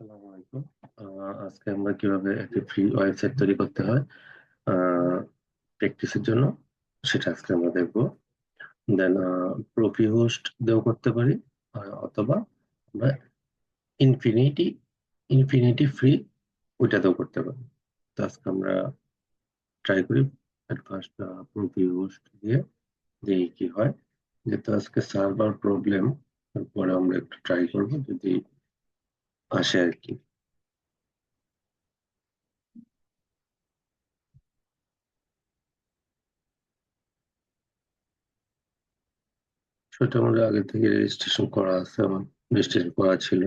আসসালামু আজকে আমরা কীভাবে একটি ফ্রি ওয়েবসাইট তৈরি করতে হয় প্র্যাকটিসের জন্য, সেটা আজকে আমরা দেখব। দেন প্রফি হোস্ট দিয়েও করতে পারি অথবা আমরা ইনফিনিটি ইনফিনিটি ফ্রি ওইটাতেও করতে পারি। তো আজকে আমরা ট্রাই করি ফার্স্ট প্রফি হোস্ট দিয়ে দেখি কি হয়। যেহেতু আজকে সার্ভার প্রবলেম তারপরে আমরা একটু ট্রাই করব, যদি আসে আর কি। আমাদের আগে থেকে রেজিস্ট্রেশন করা আছে, আমার রেজিস্ট্রেশন করা ছিল।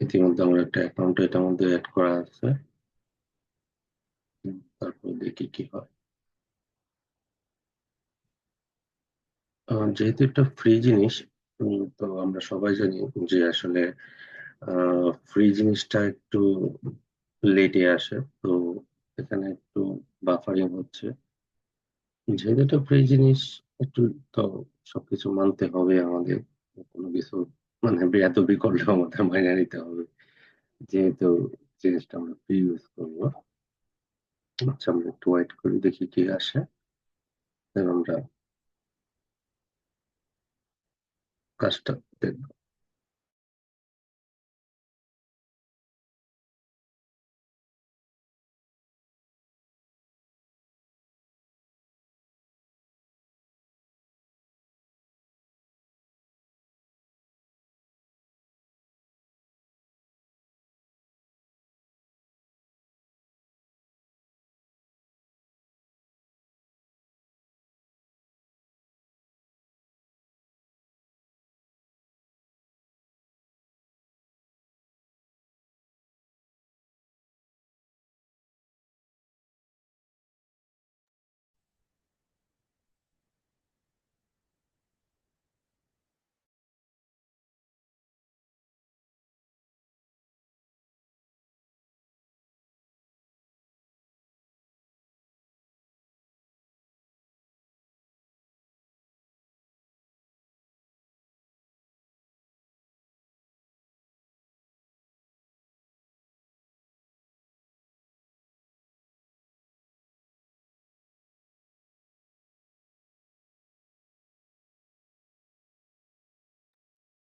ইতিমধ্যে আমার একটা অ্যাকাউন্ট এটার মধ্যে অ্যাড করা আছে। তারপর দেখি কি হয়। যেহেতু একটা ফ্রি জিনিস তো আমরা সবাই জানি যে আসলে ফ্রি জিনিসটা একটু লেটে আসে। তো এখানে একটু বাফারিং হচ্ছে। যেহেতু এটা ফ্রি জিনিস, একটু তো সবকিছু মানতে হবে আমাদের। কোনো কিছু মানে বেয়াদবি করলেও আমাদের মাইনে নিতে হবে। যেহেতু জিনিসটা আমরা ফ্রি ইউজ করব। আচ্ছা আমরা একটু ওয়েট করি, দেখি কি আসে। আমরা কাজটা দেখব।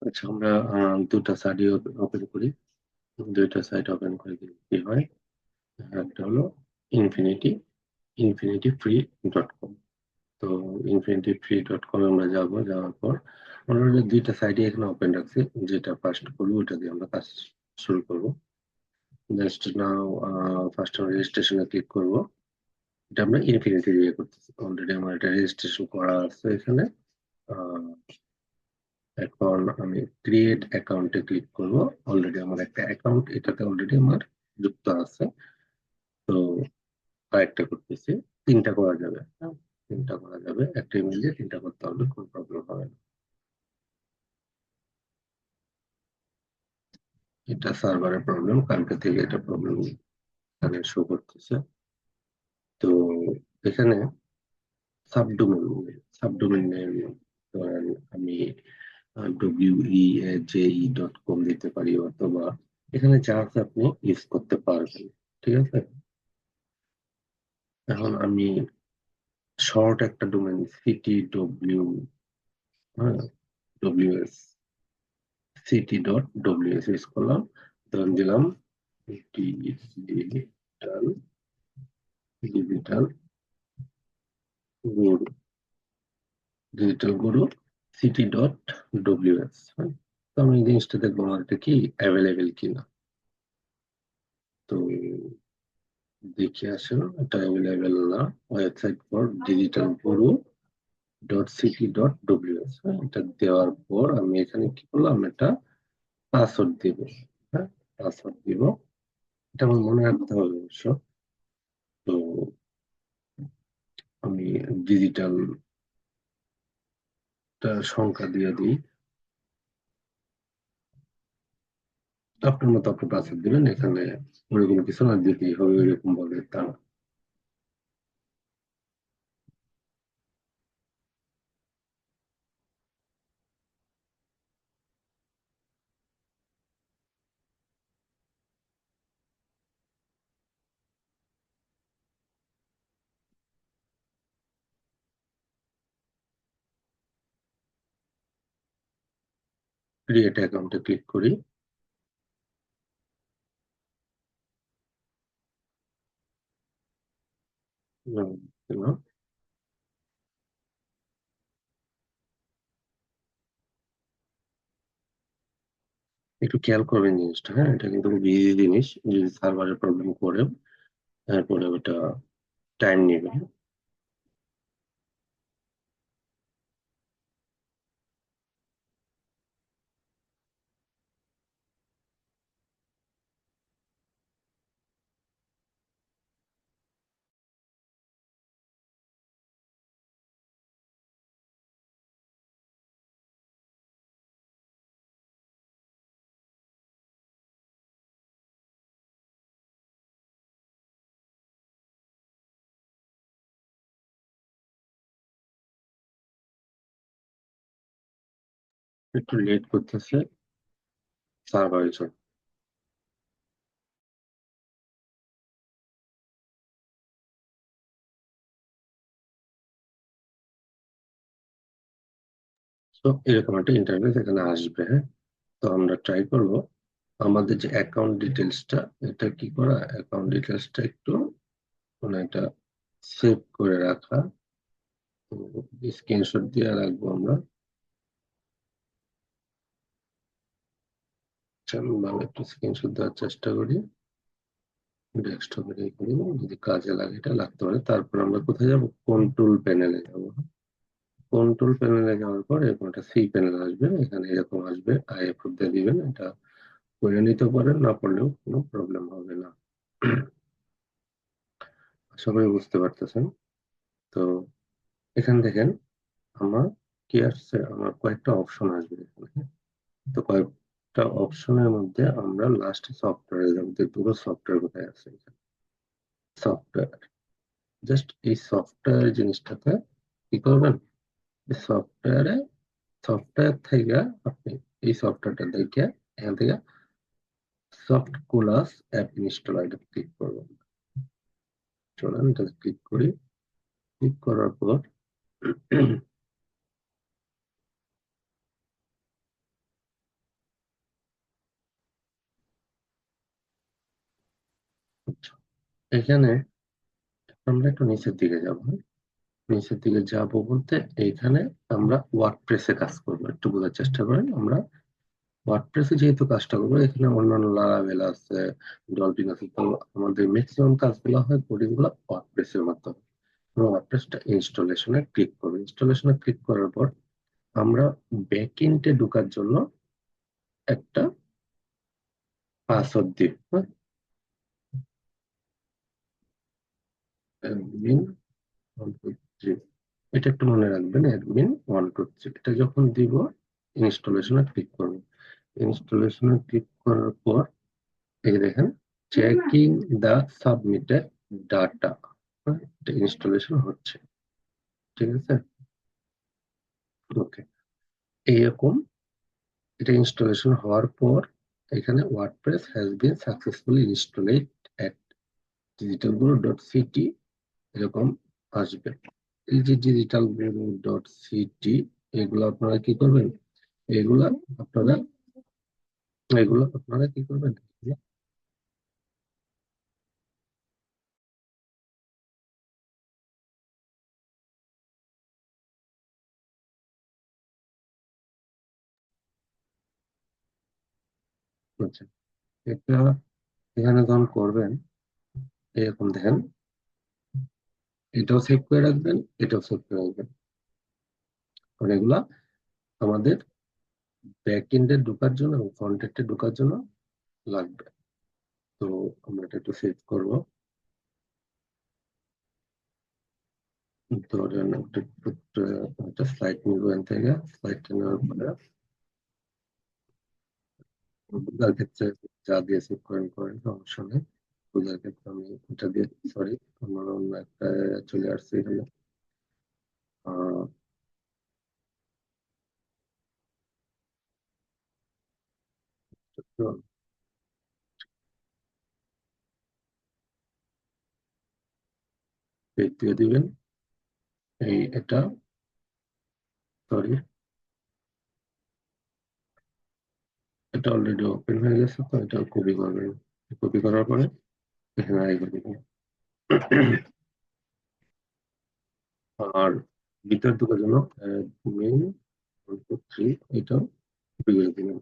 আচ্ছা আমরা দুটা সাইডই ওপেন করি। দুইটা সাইট ওপেন করে দিলে কি হয়? একটা হলো infinity infinity free dot com তো ইনফিনিটি ফ্রি ডট কম আমরা যাব, যাওয়ার পর আমরা দুইটা সাইডই এখানে ওপেন রাখছি। যেটা ফার্স্ট করব ওটা দিয়ে আমরা কাজ শুরু করব। জাস্ট নাও ফার্স্ট আমরা রেজিস্ট্রেশনে ক্লিক করব। এটা আমরা ইনফিনিটি দিয়ে করতেছি। অলরেডি আমার এটা রেজিস্ট্রেশন করা আছে এখানে। এখন আমি ক্রিয়েট অ্যাকাউন্টে ক্লিক করব। অলরেডি আমার একটা অ্যাকাউন্ট এটাতে অলরেডি আমার যুক্ত আছে। তো কয়েকটা করতেছি তিনটা করা যাবে। তিনটা করা যাবে একটা ইমেল দিয়ে তিনটা করতে হবে কোনো প্রবলেম হবে না। এটা সার্ভারের প্রবলেম কালকে থেকে এটা প্রবলেম এখানে শো করতেছে। তো এখানে সাবডোমেন সাবডোমেন আমি ডট কম দিতে পারি অথবা এখানে আছে আপনি ইউজ করতে পারবেন, ঠিক আছে? এখন আমি শর্ট একটা ডোমেন সিটি ডব্লিউ হ্যাঁ WS CT dot WS use করলাম তখন দিলাম digital digital Guru digital Guru CT dot WS তো আমি জিনিসটা দেখব আমার এটা কি অ্যাভেলেবেল কিনা। তো, দেখে আসেন এটা অ্যাভেলেবেল না। Website for digital Guru dot CT dot WS এটা দেওয়ার পর আমি এখানে কি করলাম? এটা পাসওয়ার্ড দিব হ্যাঁ? পাসওয়ার্ড দিব। এটা আমার মনে রাখতে হবে অবশ্য। তো, আমি ডিজিটাল সংখ্যা দিয়ে দিই। আপনার মতো আপনি পাঁচ দিবেন, এখানে ওরকম কিছু না দিতেই হবে ওইরকম বলে তা ক্রিয়েট অ্যাকাউন্টে ক্লিক করি। একটু খেয়াল করবেন জিনিসটা হ্যাঁ? এটা কিন্তু খুব ইজি জিনিস। যদি সার্ভারে প্রবলেম করে তারপরে ওটা টাইম নেবে একটু লেট করতেছে। সার্ভারের তো এরকম একটা ইন্টারফেস এখানে আসবে হ্যাঁ? তো আমরা ট্রাই করব আমাদের যে অ্যাকাউন্ট ডিটেলসটা এটা কি করা? অ্যাকাউন্ট ডিটেলসটা একটু মানে এটা সেভ করে রাখা। স্ক্রিনশট দিয়ে রাখব আমরা। ভাবে একটু স্ক্রিনশট দেওয়ার চেষ্টা করি। ডেস্কটপে রেখে যদি কাজে লাগে এটা লাগতে পারে। তারপর আমরা কোথায় যাব? কন্ট্রোল প্যানেলে যাব। কন্ট্রোল প্যানেলে যাওয়ার পর এরকম একটা সি প্যানেল আসবে। এখানে এরকম আসবে আই আইএফ দিয়ে দিবেন। এটা করে নিতে পারেন, না পড়লেও কোনো প্রবলেম হবে না। করি বুঝতে পারতেছেন? তো এখানে দেখেন, আমার কি আসছে? আমার কয়েকটা অপশন আসবে এখানে। তো কয়েকটা অপশনের মধ্যে আমরা লাস্ট সফটওয়্যারে যাব দুটো সফটওয়্যার কোথায় আছে সফটওয়্যার জাস্ট এই সফটওয়্যার জিনিসটাতে কি করবেন? সফটওয়্যারে সফটওয়্যার থেকে আপনি এই সফটওয়্যারটা দেখে এখান থেকে সফট কুলাস অ্যাপ ইনস্টল এটা ক্লিক করবেন। চলেন এটা ক্লিক করি। ক্লিক করার পর আচ্ছা, এখানে আমরা একটু নিচের দিকে যাব। নিচের দিকে যাব বলতে এইখানে আমরা ওয়ার্ডপ্রেসে কাজ করব। একটু বোঝার চেষ্টা করেন, আমরা ওয়ার্ডপ্রেসে যেহেতু কাজটা করব, এখানে অন্যান্য লারাভেল আছে ডলফিন আছে, তো আমাদের ম্যাক্সিমাম কাজগুলো হয় কোডিংগুলো ওয়ার্ডপ্রেসের মাধ্যমে। ওয়ার্ডপ্রেসটা ইনস্টলেশনে ক্লিক করব। ইনস্টলেশনে ক্লিক করার পর আমরা ব্যাকএন্ডে ঢোকার জন্য একটা পাসওয়ার্ড দিব অ্যাডমিন ওয়ান টু থ্রি এটা একটু মনে রাখবেন অ্যাডমিন ওয়ান টু থ্রি এটা যখন দিব ইনস্টলেশনে ক্লিক করবেন ইনস্টলেশনে ক্লিক করার পর, এই দেখেন চেকিং দ্য সাবমিটেড ডাটা এটা ইনস্টলেশন হচ্ছে। ঠিক আছে? ওকে এইরকম এটা ইনস্টলেশন হওয়ার পর, এখানে WordPress has been successfully installed at CT এরকম আসবে। এই যে ডিজিটাল ডট সিটি এগুলো আপনারা কি করবেন? এগুলা আপনারা, এগুলো আপনারা কি করবেন? আচ্ছা এটা এখানে যখন করবেন, এরকম দেখেন এটাও সেভ করে রাখবেন এটাও সেভ করে রাখবেন। কারণ এগুলা আমাদের ব্যাক এন্ডে ঢোকার জন্য এবং ফ্রন্ট এন্ডে ঢোকার জন্য লাগবে। তো আমরা এটা একটু সেভ করব। ধরেন একটা স্লাইড নিব এখান থেকে। স্লাইডটা নেওয়ার পরে ক্ষেত্রে যা দিয়ে সেভ করেন করেন সমস্যা নেই। ক্ষেত্রে আমি এটা দিয়ে সরি আমার অন্য একটা চলে আসছে এখানে। দিবেন। এই এটা সরি এটা অলরেডি ওপেন হয়ে গেছে, তো এটা কপি করবেন। কপি করার পরে আর থ্রি এটাও করে দিবেন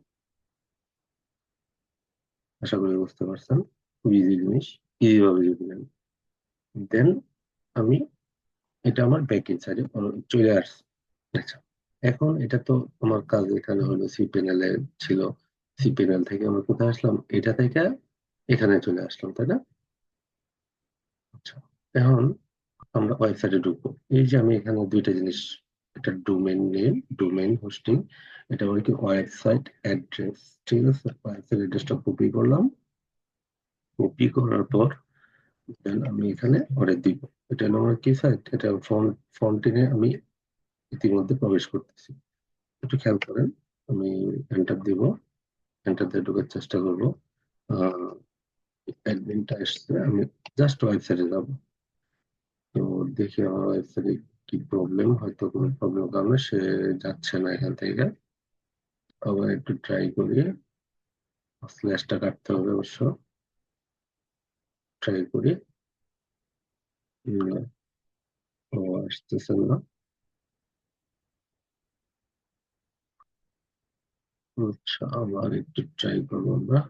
আশা করি বুঝতে পারছেন খুব জিনিস ইজি ভাবে দেন আমি এটা আমার ব্যাক এন্ড সাইডে চলে আসছে আচ্ছা এখন এটা তো আমার কাজ এখানে হলো সি প্যানেলে ছিল। সি প্যানেল থেকে আমরা কোথায় আসলাম? এটা থেকে এখানে চলে আসলাম, তাই না? আচ্ছা এখন আমরা ওয়েবসাইটে ঢুকবো। এই যে আমি এখানে দুইটা জিনিস এটা ডোমেন নেম ডোমেন হোস্টিং এটা হলো কি ওয়েবসাইট অ্যাড্রেস ঠিক আছে? ওয়েবসাইট অ্যাড্রেসটা কপি করলাম। কপি করার পর দেন আমি এখানে অর্ডার দিব। এটা হলো আমার কি সাইট এটা ফন্ট ফন্টিনে আমি ইতিমধ্যে প্রবেশ করতেছি। একটু খেয়াল করেন, আমি এন্টার দিব। এন্টার দিয়ে ঢোকার চেষ্টা করব। অ্যাডমিনটা এসছে আমি জাস্ট ওয়েবসাইটে যাব। তো দেখি আমার ওয়েবসাইটে কি প্রবলেম হয়তো কোনো প্রবলেম কারণে সে যাচ্ছে না এখান থেকে। আবার একটু ট্রাই করি। স্ল্যাশটা কাটতে হবে অবশ্য। ট্রাই করি। ও আসতেছে না। আচ্ছা আবার একটু ট্রাই করব আমরা।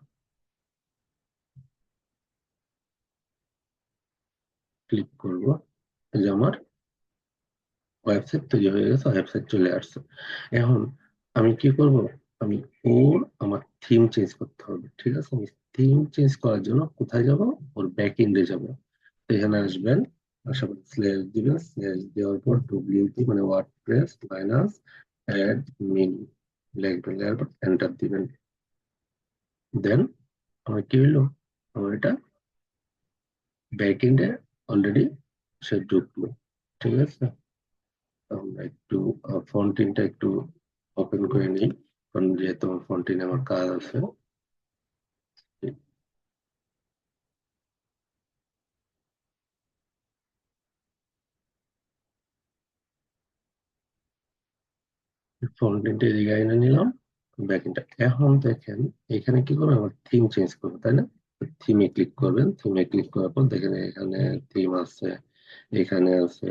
ক্লিক করব, এই যে আমার ওয়েবসাইট তৈরি হয়ে গেছে ওয়েবসাইট চলে আসছে। এখন আমি কি করব? আমি ওর আমার থিম চেঞ্জ করতে হবে, ঠিক আছে? আমি থিম চেঞ্জ করার জন্য কোথায় যাব? ওর ব্যাক এন্ডে যাব। এখানে আসবেন, আশা করি স্ল্যাশ দিবেন স্ল্যাশ দেওয়ার পর ডব্লিউটি মানে ওয়ার্ডপ্রেস মাইনাস অ্যাড মিন লিখবেন লেখার পর এন্টার দিবেন। দেন আমার কি হলো? আমার এটা ব্যাক এন্ডে অলরেডি সে ঢুকলো ঠিক আছে? আমরা একটু ফন্টিনটা একটু ওপেন করে নিই, কারণ যেহেতু ফন্টিনে আমার কাজ আছে। ফন্টিনটা এদিকে এনে নিলাম ব্যাকএন্ডটা এখন দেখেন, এখানে কি করবেন আমার থিম চেঞ্জ করব, তাই না? থিমে ক্লিক করবেন। থিমে ক্লিক করার পর দেখেন এখানে থিম আছে এখানে আছে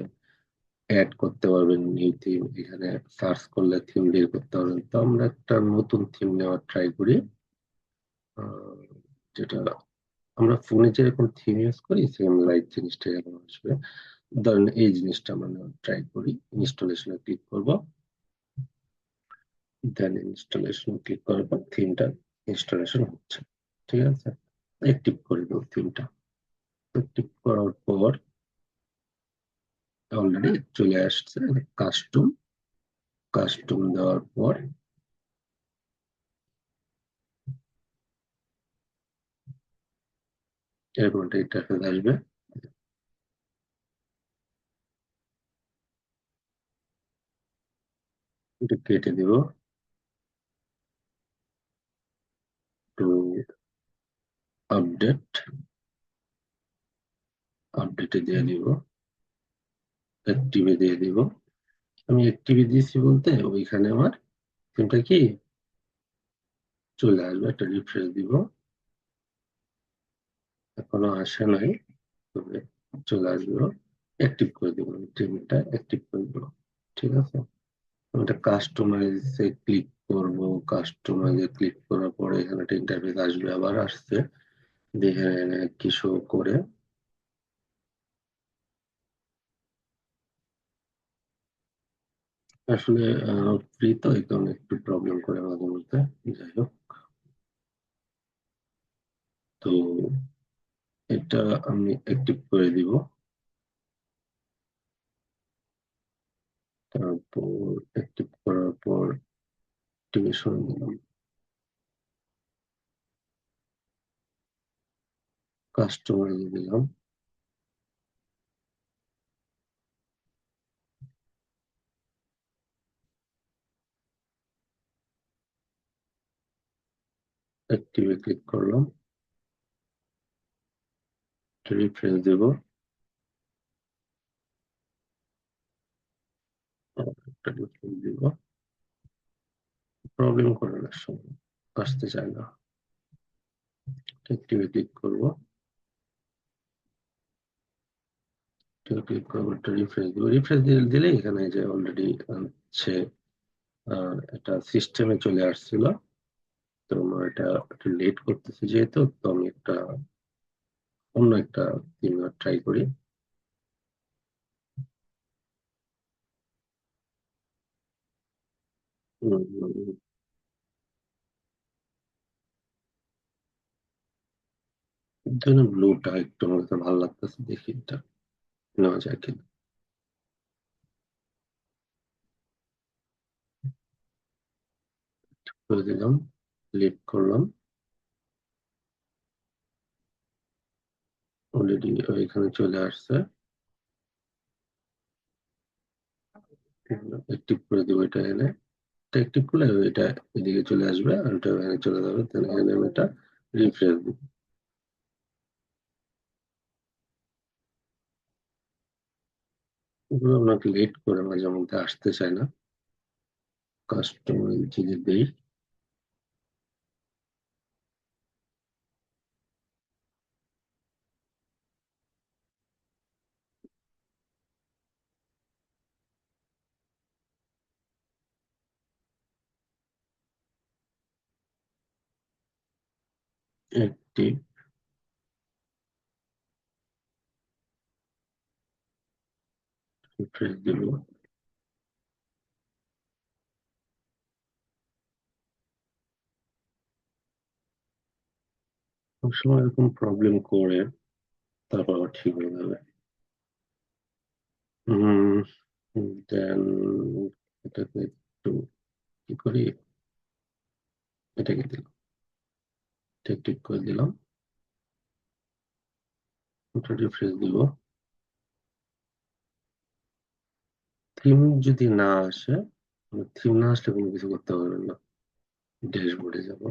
অ্যাড করতে পারবেন নিউ থিম এখানে সার্চ করলে থিম বের করতে পারবেন। তো আমরা একটা নতুন থিম নেওয়ার ট্রাই করি। যেটা আমরা ফোনে যেরকম থিম ইউজ করি সেম লাইট জিনিসটা এরকম আসবে। ধরেন এই জিনিসটা আমরা ট্রাই করি। ইনস্টলেশনে ক্লিক করব। দেন ইনস্টলেশন ক্লিক করার পর থিমটা ইনস্টলেশন হচ্ছে। ঠিক আছে? অ্যাক্টিভ করে দেবো থিমটা অ্যাক্টিভ করার পর অলরেডি চলে আসছে কাস্টম কাস্টম দেওয়ার পর এরকম একটা আসবে। এটা কেটে দিব। টু আপডেট আপডেটে দিয়ে দিব অ্যাক্টিভে দিয়ে দিব। আমি অ্যাক্টিভে দিয়েছি বলতে ওইখানে আমার সিমটা কি? চলে আসবে, একটা রিফ্রেশ দিব। এখনও আসে নাই, তবে চলে আসবে। অ্যাক্টিভ করে দিব টিমটা অ্যাক্টিভ করে দিব, ঠিক আছে? আমি এটা কাস্টমাইজে ক্লিক করব কাস্টমাইজে ক্লিক করার পরে এখানে একটা ইন্টারফেস আসবে, আবার আসছে। দেখে কি শো করে। আসলে ফ্রি তো এই কারণে একটু প্রবলেম করে মাঝে মধ্যে, যাই হোক। তো, এটা আমি অ্যাক্টিভ করে দিব। তারপর অ্যাক্টিভ করার পর অ্যাক্টিভেশন দিলাম। কাস্টমার দিলাম। অ্যাক্টিভে ক্লিক করলাম। রিফ্রেশ দেব। দিব। প্রবলেম করে না আসতে চায় না। অ্যাক্টিভে করব। ক্লিক করব একটা রিফ্রেশ দিব রিফ্রেশ দিলে এখানে যে অলরেডি হচ্ছে এটা সিস্টেমে চলে আসছিল। তো আমার এটা একটু লেট করতেছে যেহেতু, তো আমি একটা অন্য একটা তিন ট্রাই করি। ব্লুটা একটু আমার ভালো লাগতেছে দেখি এটা। যায় কিনা করে দিলাম ক্লিক করলাম অলরেডি এখানে চলে আসছে অ্যাক্টিভ করে দিব এটা এনে এটা অ্যাক্টিভ করলে এটা এদিকে চলে আসবে, আর এটা এখানে চলে যাবে, তাহলে এখানে আমি এটা রিফ্রেশ দিব। এগুলো আপনাকে লেট করে মাঝে মধ্যে আসতে চায় না? কাস্টমার যদি দেই অ্যাক্টিভ রিফ্রেশ দিব সবসময় এরকম প্রবলেম করে, তারপর আবার ঠিক হয়ে যাবে। দেন এটাকে একটু কি করি? এটাকে দিলাম। ঠিক ঠিক করে দিলাম। ওটা রিফ্রেশ দিব। থিম যদি না আসে থিম না আসলে কোনো কিছু করতে পারবেন না। ড্যাশবোর্ডে যাব।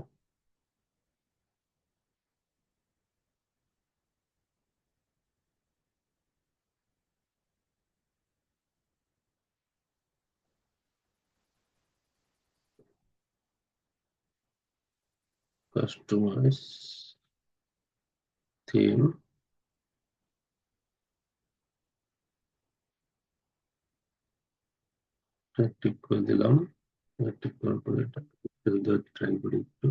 কাস্টমাইজ থিম ক্লিক করে দিলাম। ক্লিক করার পরে এটা ট্রাই করি একটু।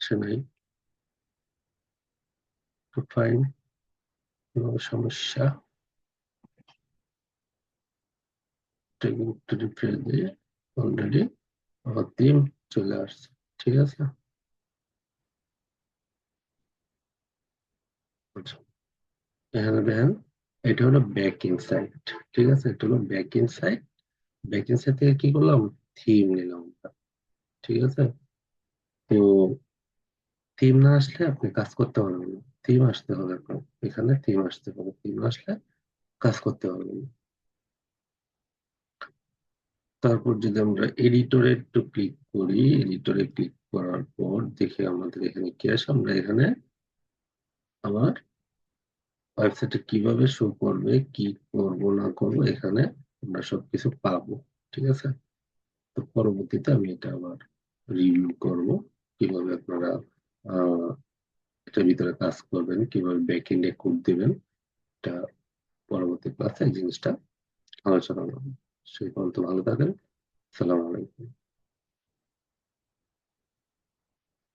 সে নাই। ফাইন কোনো সমস্যা? একটু রিফ্রেশ দিয়ে অলরেডি আমার থিম চলে আসছে, ঠিক আছে? আচ্ছা। এখানে এটা হলো ব্যাক ইনসাইড ঠিক আছে? এটা হলো ব্যাক ইনসাইড ব্যাক ইনসাইড থেকে কি করলাম? থিম নিলাম ঠিক আছে? তো থিম না আসলে আপনি কাজ করতে পারবেন না। থিম আসতে হবে আপনার এখানে থিম আসতে হবে। থিম আসলে কাজ করতে পারবেন তারপর যদি আমরা এডিটরে একটু ক্লিক করি এডিটরে ক্লিক করার পর দেখি আমাদের এখানে কি আসে? আমরা এখানে আমার ওয়েবসাইটে কীভাবে শো করবে, কি করব, না করব, এখানে আমরা সবকিছু পাবো, ঠিক আছে? তো পরবর্তীতে আমি এটা আবার রিভিউ করব, কীভাবে আপনারা এটার ভিতরে কাজ করবেন, কীভাবে ব্যাক এন্ডে কোড দিবেন, এটা পরবর্তী ক্লাসে এই জিনিসটা আলোচনা করব। সেই পর্যন্ত ভালো থাকেন। সালাম আলাইকুম।